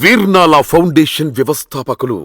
Veernala foundation వ్యవస్థాపకులు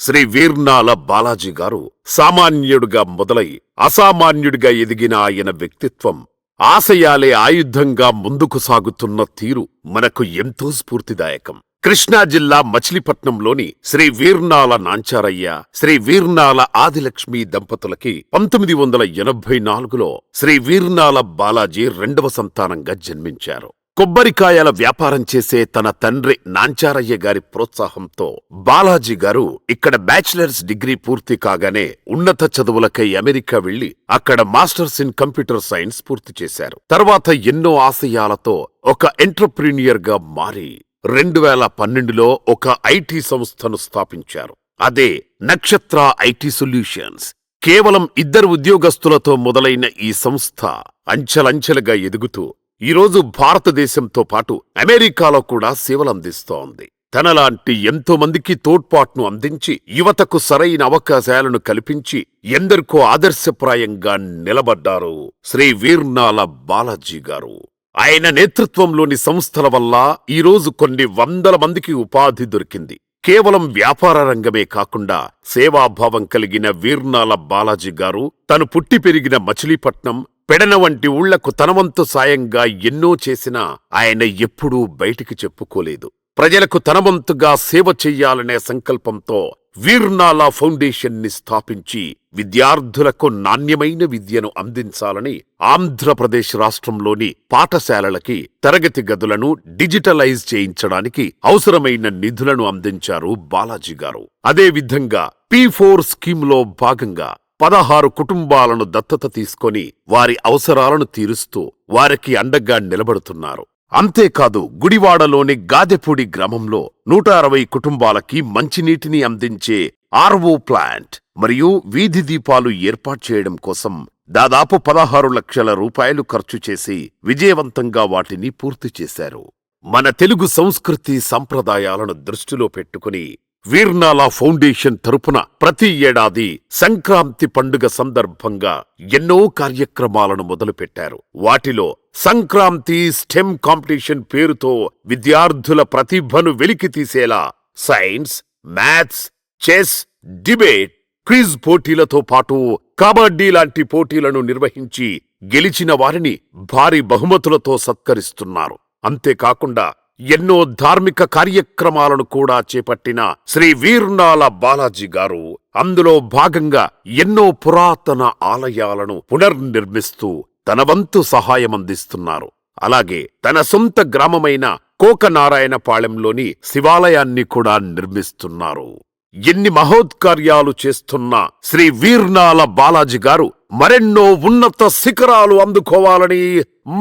శ్రీ వీర్నాల బాలాజీ గారు సామాన్యుడిగా మొదలై అసామాన్యుడిగా ఎదిగిన ఆయన వ్యక్తిత్వం ఆశయాలే ఆయుధంగా ముందుకు సాగుతున్న తీరు మనకు ఎంతో స్ఫూర్తిదాయకం. కృష్ణా జిల్లా మచిలీపట్నంలోని శ్రీ వీర్నాల నాంచారయ్య శ్రీ వీర్నాల ఆదిలక్ష్మి దంపతులకి పంతొమ్మిది వందల ఎనభై నాలుగులో శ్రీ వీర్నాల బాలాజీ రెండవ సంతానంగా జన్మించారు. కొబ్బరికాయల వ్యాపారం చేసే తన తండ్రి నాంచారయ్య గారి ప్రోత్సాహంతో బాలాజీ గారు ఇక్కడ బ్యాచిలర్స్ డిగ్రీ పూర్తి కాగానే ఉన్నత చదువులకై అమెరికా వెళ్ళి అక్కడ మాస్టర్స్ ఇన్ కంప్యూటర్ సైన్స్ పూర్తి చేశారు. తర్వాత ఎన్నో ఆశయాలతో ఒక ఎంటర్ప్రీనియర్గా మారి రెండు వేల పన్నెండులో ఒక ఐటీ సంస్థను స్థాపించారు. అదే నక్షత్ర ఐటీ సొల్యూషన్స్. కేవలం ఇద్దరు ఉద్యోగస్తులతో మొదలైన ఈ సంస్థ అంచెలంచెలుగా ఎదుగుతూ ఈరోజు భారతదేశంతో పాటు అమెరికాలో కూడా సేవలందిస్తోంది తనలాంటి ఎంతో మందికి తోడ్పాటును అందించి యువతకు సరైన అవకాశాలను కల్పించి ఎందరికో ఆదర్శప్రాయంగా నిలబడ్డారు శ్రీ వీర్నాల బాలాజీ గారు. ఆయన నేతృత్వంలోని సంస్థల వల్ల ఈరోజు కొన్ని వందల మందికి ఉపాధి దొరికింది. కేవలం వ్యాపార రంగమే కాకుండా సేవాభావం కలిగిన వీర్నాల బాలాజీ గారు తను పుట్టి పెరిగిన మచిలీపట్నం పెడన వంటి ఊళ్ళకు తనవంతు సాయంగా ఎన్నో చేసినా ఆయన ఎప్పుడూ బయటికి చెప్పుకోలేదు. ప్రజలకు తనవంతుగా సేవ చెయ్యాలనే సంకల్పంతో వీర్నాలా ఫౌండేషన్ని స్థాపించి విద్యార్థులకు నాణ్యమైన విద్యను అందించాలని ఆంధ్రప్రదేశ్ రాష్ట్రంలోని పాఠశాలలకి తరగతి గదులను డిజిటలైజ్ చేయించడానికి అవసరమైన నిధులను అందించారు బాలాజీ గారు. అదేవిధంగా పి ఫోర్ స్కీమ్లో భాగంగా పదహారు కుటుంబాలను దత్తత తీసుకొని వారి అవసరాలను తీరుస్తూ వారికి అండగా నిలబడుతున్నారు. అంతేకాదు గుడివాడలోని గాదెపూడి గ్రామంలో నూట అరవై కుటుంబాలకి మంచినీటిని అందించే ఆర్వో ప్లాంట్ మరియు వీధి దీపాలు ఏర్పాటు చేయడం కోసం దాదాపు పదహారు లక్షల రూపాయలు ఖర్చు చేసి విజయవంతంగా వాటిని పూర్తి చేశారు. మన తెలుగు సంస్కృతి సంప్రదాయాలను దృష్టిలో పెట్టుకుని వీర్నాలా ఫౌండేషన్ తరపున ప్రతి ఏడాది సంక్రాంతి పండుగ సందర్భంగా ఎన్నో కార్యక్రమాలను మొదలుపెట్టారు. వాటిలో సంక్రాంతి స్టెమ్ కాంపిటీషన్ పేరుతో విద్యార్థుల ప్రతిభను వెలికి తీసేలా science maths chess debate quiz పోటీలతో పాటు కబడ్డీ లాంటి పోటీలను నిర్వహించి గెలిచిన వారిని భారీ బహుమతులతో సత్కరిస్తున్నారు. అంతేకాకుండా ఎన్నో ధార్మిక కార్యక్రమాలను కూడా చేపట్టిన శ్రీ వీర్నాల బాలాజీ గారు అందులో భాగంగా ఎన్నో పురాతన ఆలయాలను పునర్నిర్మిస్తూ తన వంతు సహాయమందిస్తున్నారు అలాగే తన సొంత గ్రామమైన కోకనారాయణపాళెంలోని శివాలయాన్ని కూడా నిర్మిస్తున్నారు. ఎన్ని మహోత్కార్యాలు చేస్తున్న శ్రీ వీర్నాల బాలాజీ గారు మరెన్నో ఉన్నత శిఖరాలు అందుకోవాలని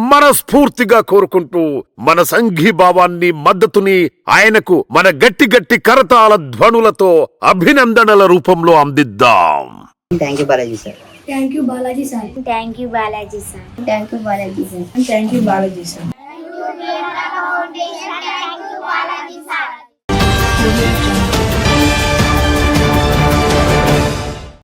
మనస్ఫూర్తిగా కోరుకుంటూ మన సంఘీభావాన్ని మద్దతుని ఆయనకు మన గట్టి గట్టి కరతాళ ధ్వనులతో అభినందనల రూపంలో అందిద్దాం. Thank you Balaji sir thank you Balaji sir thank you Balaji sir thank you Balaji sir thank you Balaji sir